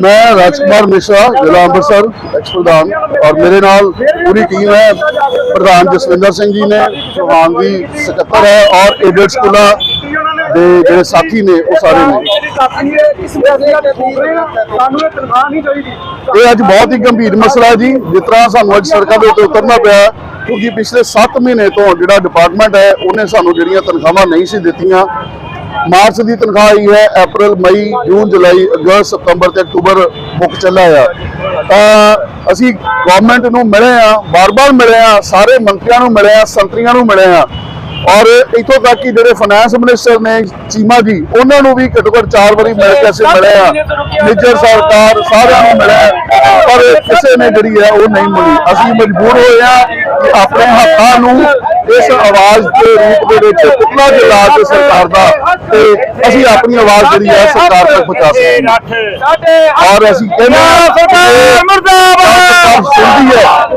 ਮੈਂ ਰਾਜਕੁਮਾਰ ਮਿਸ਼ਰਾ, ਜ਼ਿਲ੍ਹਾ ਅੰਮ੍ਰਿਤਸਰ ਐਕਸਪਰਦਾਨ ਔਰ ਮੇਰੇ ਨਾਲ ਪੂਰੀ ਟੀਮ ਹੈ। ਪ੍ਰਧਾਨ ਜਸਵਿੰਦਰ ਸਿੰਘ ਜੀ ਨੇ ਸੁਹਾਨ ਦੀ ਸਕੱਤਰ ਹੈ ਔਰ ਏਡਡ ਸਕੂਲਾਂ ਦੇ ਜਿਹੜੇ ਸਾਥੀ ਨੇ, ਉਹ ਸਾਰੇ ਨੇ। ਇਹ ਅੱਜ ਬਹੁਤ ਹੀ ਗੰਭੀਰ ਮਸਲਾ ਹੈ ਜੀ। ਜਿਸ ਤਰ੍ਹਾਂ ਸਾਨੂੰ ਅੱਜ ਸੜਕਾਂ ਦੇ ਉੱਤੇ ਉਤਰਨਾ ਪਿਆ ਕਿਉਂਕਿ ਪਿਛਲੇ 7 ਮਹੀਨੇ ਤੋਂ ਜਿਹੜਾ ਡਿਪਾਰਟਮੈਂਟ ਹੈ, ਉਹਨੇ ਸਾਨੂੰ ਜਿਹੜੀਆਂ ਤਨਖਾਹਾਂ ਨਹੀਂ ਸੀ ਦਿੱਤੀਆਂ। ਮਾਰਚ ਦੀ ਤਨਖਾਹ ਆਈ ਹੈ, April ਮਈ ਜੂਨ ਜੁਲਾਈ ਅਗਸਤ ਸਤੰਬਰ ਤੇ ਅਕਤੂਬਰ ਬੁੱਕ ਚੱਲਾ ਆ। ਤਾਂ ਅਸੀਂ ਗਵਰਨਮੈਂਟ ਨੂੰ ਮਿਲੇ ਆ ਬਾਰ-ਬਾਰ ਮਿਲੇ ਆ, ਸਾਰੇ ਮੰਤਰੀਆਂ ਨੂੰ ਮਿਲੇ ਆ, ਸੰਤਰੀਆਂ ਨੂੰ ਮਿਲੇ ਆ। ਔਰ ਇਥੋਂ ਤੱਕ ਕਿ ਜਿਹੜੇ ਫਾਈਨੈਂਸ ਮਿਨਿਸਟਰ ਨੇ ਚੀਮਾ ਜੀ, ਉਹਨਾਂ ਨੂੰ ਵੀ ਘੱਟੋ ਘੱਟ ਚਾਰ ਵਾਰੀ ਮਿਲ ਕੇ ਅਸੀਂ ਮਿਲੇ ਆ। ਨਿੱਜਰ ਸਰਕਾਰ ਸਾਰਿਆਂ ਨੂੰ ਮਿਲਿਆ, ਪਰ ਕਿਸੇ ਨੇ ਜਿਹੜੀ ਹੈ ਉਹ ਨਹੀਂ ਮਿਲੀ। ਅਸੀਂ ਮਜਬੂਰ ਹੋਏ ਆ ਕਿ ਆਪਣੇ ਹੱਕਾਂ ਨੂੰ ਇਸ ਆਵਾਜ਼ ਦੇ ਰੂਪ ਦੇ ਵਿੱਚ ਪੁਤਲਾ ਜਲਾ ਕੇ ਸਰਕਾਰ ਦਾ ਤੇ ਅਸੀਂ ਆਪਣੀ ਆਵਾਜ਼ ਜਿਹੜੀ ਹੈ ਸਰਕਾਰ ਤੱਕ ਪਹੁੰਚਾ ਸਾਡੇ ਔਰ ਅਸੀਂ ਕਹਿੰਦੇ ਹਾਂ ਸਰਕਾਰ ਮੁਰਦਾਬਾਦ ਸੁਣਦੀ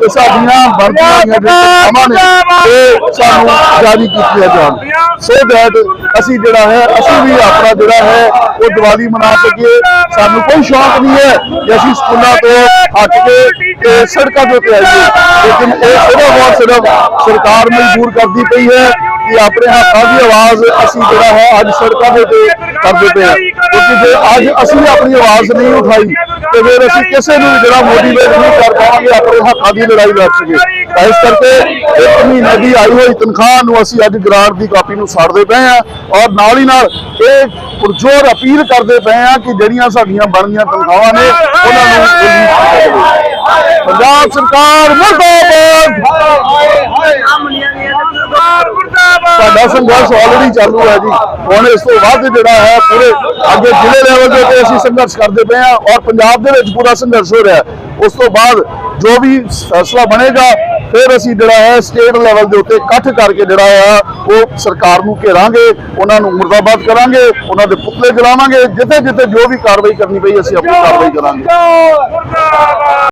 ਤੇ ਸਾਡੀਆਂ ਬਣਦੀਆਂ ਹੋਈਆਂ ਜਿਹੜੀਆਂ ਤਨਖਾਹਾਂ ਨੇ ਇਹ ਸਾਨੂੰ ਜਾਰੀ ਕੀਤੀਆਂ ਜਾਣ। ਸੋ ਦੈਟ ਅਸੀਂ ਜਿਹੜਾ ਹੈ, ਅਸੀਂ ਵੀ ਆਪਣਾ ਜਿਹੜਾ ਹੈ, ਉਹ ਦੀਵਾਲੀ ਮਨਾ ਸਕੀਏ। ਸਾਨੂੰ ਕੋਈ ਸ਼ੌਕ ਨਹੀਂ ਹੈ ਕਿ ਅਸੀਂ ਸਕੂਲਾਂ ਤੋਂ ਹਟ ਕੇ ਤੇ ਸੜਕਾਂ ਦੇ ਉੱਤੇ ਆਈਏ। ਲੇਕਿਨ ਇਹ ਸਿਰਫ ਔਰ ਸਿਰਫ ਸਰਕਾਰ ਮਜਬੂਰ ਕਰਦੀ ਪਈ ਹੈ ਕਿ ਆਪਣੇ ਹੱਕਾਂ ਦੀ ਆਵਾਜ਼ ਅਸੀਂ ਜਿਹੜਾ ਹੈ ਅੱਜ ਸੜਕਾਂ ਦੇ ਉੱਤੇ ਕਰਦੇ ਪਏ ਹਾਂ ਕਿਉਂਕਿ ਜੇ ਅੱਜ ਅਸੀਂ ਆਪਣੀ ਆਵਾਜ਼ ਨਹੀਂ ਉਠਾਈ ਤੇ ਫਿਰ ਅਸੀਂ ਕਿਸੇ ਨੂੰ ਜਿਹੜਾ ਮੋਟੀਵੇਟ ਨਹੀਂ ਕਰ ਪਾਵਾਂਗੇ ਆਪਣੇ ਹੱਕਾਂ ਦੀ ਲੜਾਈ ਲੜ ਸਕੀਏ ਤਾਂ ਇਸ ਕਰਕੇ ਇੱਕ ਮਹੀਨੇ ਦੀ ਆਈ ਹੋਈ ਤਨਖਾਹ ਨੂੰ ਅਸੀਂ ਅੱਜ ਗ੍ਰਾਂਟ ਦੀ ਕਾਪੀ ਨੂੰ ਸਾੜਦੇ ਪਏ ਹਾਂ ਔਰ ਨਾਲ ਹੀ ਨਾਲ ਇਹ ਪੁਰਜੋਰ ਅਪੀਲ ਕਰਦੇ ਪਏ ਹਾਂ ਕਿ ਜਿਹੜੀਆਂ ਸਾਡੀਆਂ ਬਣਦੀਆਂ ਤਨਖਾਹਾਂ ਨੇ ਉਹਨਾਂ ਨੂੰ ਰਿਲੀਜ਼ ਕੀਤਾ ਜਾਵੇ ਪੰਜਾਬ ਸਰਕਾਰ ਮੁਰਦਾਬਾਦ ਸਾਡਾ ਸੰਘਰਸ਼ ਆਲਰੇਡੀ ਚਾਲੂ ਹੈ ਜੀ। ਹੁਣ ਇਸ ਤੋਂ ਬਾਅਦ ਜਿਹੜਾ ਹੈ ਪੂਰੇ ਅੱਗੇ ਜ਼ਿਲ੍ਹੇ ਲੈਵਲ ਦੇ ਉੱਤੇ ਅਸੀਂ ਸੰਘਰਸ਼ ਕਰਦੇ ਪਏ ਹਾਂ ਔਰ ਪੰਜਾਬ ਦੇ ਵਿੱਚ ਪੂਰਾ ਸੰਘਰਸ਼ ਹੋ ਰਿਹਾ ਉਸ ਤੋਂ ਬਾਅਦ ਜੋ ਵੀ ਫੈਸਲਾ ਬਣੇਗਾ ਫਿਰ ਅਸੀਂ ਜਿਹੜਾ ਹੈ ਸਟੇਟ ਲੈਵਲ ਦੇ ਉੱਤੇ ਇਕੱਠ ਕਰਕੇ ਜਿਹੜਾ ਆ ਉਹ ਸਰਕਾਰ ਨੂੰ ਘੇਰਾਂਗੇ ਉਹਨਾਂ ਨੂੰ ਮੁਰਦਾਬਾਦ ਕਰਾਂਗੇ ਉਹਨਾਂ ਦੇ ਪੁਤਲੇ ਜਲਾਵਾਂਗੇ ਜਿੱਥੇ ਜਿੱਥੇ ਜੋ ਵੀ ਕਾਰਵਾਈ ਕਰਨੀ ਪਈ ਅਸੀਂ ਆਪਣੀ ਕਾਰਵਾਈ ਕਰਾਂਗੇ।